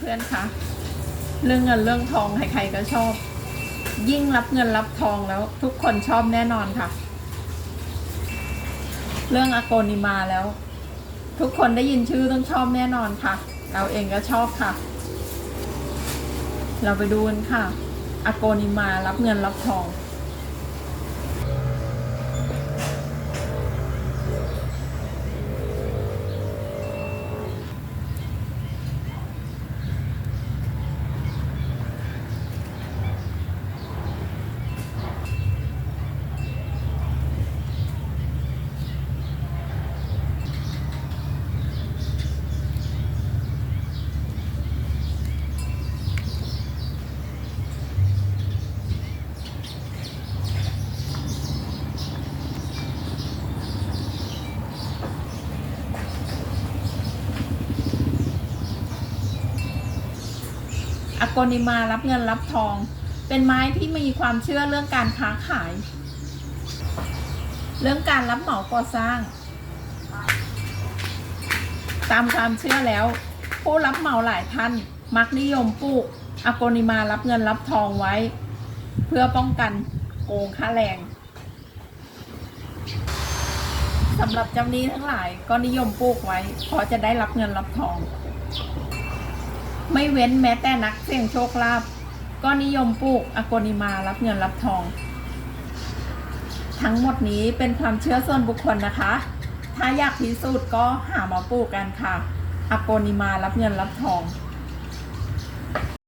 เพื่อนๆคะเรื่องเงินเรื่องทองใครๆก็ชอบ ยิ่งรับเงินรับทองแล้วทุกคนชอบแน่นอนค่ะ เรื่องอโกนิมาแล้ว ทุกคนได้ยินชื่อต้องชอบแน่นอนค่ะ เราเองก็ชอบค่ะ เราไปดูกันค่ะอโกนิมารับเงินรับทอง อโกนิมารับเงินรับทอง เป็นไม้ที่มีความเชื่อเรื่องการค้าขาย เรื่องการรับเหมาก่อสร้าง ตามความเชื่อแล้ว ผู้รับเหมาหลายท่านมักนิยมปลูกอโกนิมารับเงินรับทองไว้ เพื่อป้องกันโกงค่าแรงสำหรับจ้าหนี้ทั้งหลายก็นิยมปลูกไว้เพราะจะได้รับเงินรับทอง ไม่เว้นแม้แต่นักเสี่ยงโชคลาภก็นิยมปลูกอโกนิมารับเงินรับทอง ทั้งหมดนี้เป็นความเชื่อส่วนบุคคลนะคะ ถ้าอยากพิสูจน์ก็หามาปลูกกันค่ะอโกนิมารับเงินรับทอง